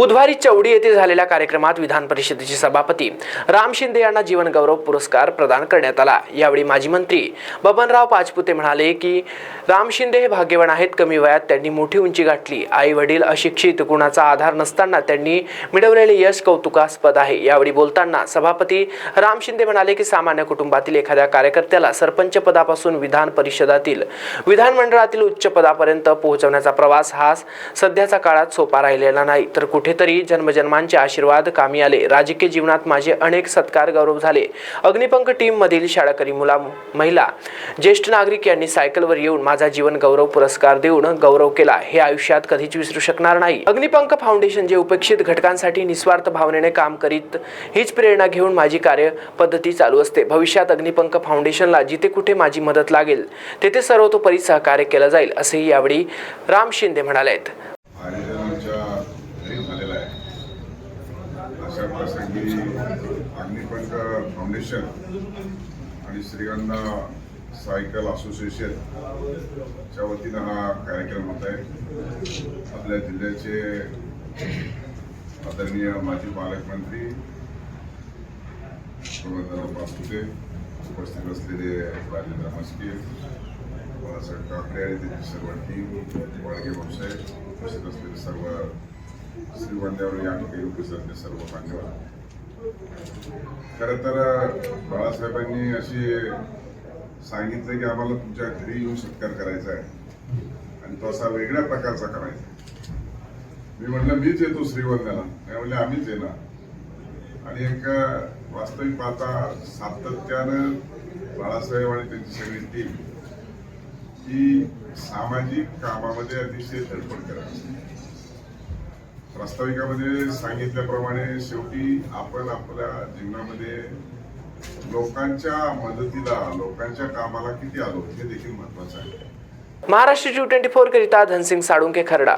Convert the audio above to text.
बुधवारी चौडी येथे झालेल्या कार्यक्रमात विधान परिषदेचे सभापती राम शिंदे यांना जीवनगौरव पुरस्कार प्रदान करण्यात आला. यावेळी माजी मंत्री बबनराव पाचपुते म्हणाले की राम शिंदे हे भाग्यवान आहेत कमी वयात त्यांनी मोठी उंची गाठली. आई वडील अशिक्षित गुणाचा आधार नसताना त्यांनी मिळवलेले यश कौतुकास्पद आहे. यावेळी बोलताना सभापती राम शिंदे म्हणाले की सामान्य कुटुंबातील एखाद्या कार्यकर्त्याला सरपंच पदापासून विधान परिषदातील विधानमंडळातील उच्च पदापर्यंत पोहोचवण्याचा प्रवास हा सध्याच्या काळात सोपा राहिलेला नाही. तर कुठे कुठेतरी जन्मजन्मांचे आशीर्वाद कामी आले. राजकीय जीवनात माझे अनेक सत्कार गौरव झाले. अग्निपंख टीम मधील शाळकरी मुला महिला ज्येष्ठ नागरिक यांनी सायकलवर येऊन माझा जीवन गौरव पुरस्कार देऊन गौरव केला. हे आयुष्यात कधीच विसरू शकणार नाही. अग्निपंख फाउंडेशन जे उपेक्षित घटकांसाठी निस्वार्थ भावनेने काम करीत हीच प्रेरणा घेऊन माझी कार्य पद्धती चालू असते. भविष्यात अग्निपंख फाउंडेशनला जिथे कुठे माझी मदत लागेल तेथे सर्वतोपरी सहकार्य केलं जाईल असेही यावेळी राम शिंदे म्हणाले आहेत आयोजन आमच्या घरी झालेलं आहे अशा सांगली अग्निपंख फाउंडेशन आणि श्रीगंधा सायकल असोसिएशनच्या वतीनं हा कार्यक्रम होत आहे. आपल्या जिल्ह्याचे आदरणीय माजी पालकमंत्री प्रबंधराव पाचपुते उपस्थित असलेले राजेंद्र मस्के बाळासाहेब ठाकरे आणि त्यांची सर्व टीम वाडगे भाऊसाहेब उपस्थित असलेले सर्व श्रीगोंद्यावर या ठिकाणी उपस्थित सर्व मान्यवर. खर तर बाळासाहेबांनी अशी सांगितलं की आम्हाला तुमच्या घरी येऊन सत्कार करायचा आहे. आणि तो असा वेगळ्या प्रकारचा करायचा मी म्हटलं मीच येतो श्रीगोंद्याला नाही म्हणले आम्हीच येणार. आणि एक वास्तविक पाहता सातत्यानं बाळासाहेब आणि त्यांची सगळी टीम ही सामाजिक कामामध्ये अतिशय धडपड करायची प्रास्ताविकामध्ये सांगितल्याप्रमाणे शेवटी आपण आपल्या जीवनामध्ये लोकांच्या मदतीला लोकांच्या कामाला किती आलो हे देखील महत्वाचं आहे. महाराष्ट्र जी ट्वेंटी फोर करिता धनसिंग साळुंके खरडा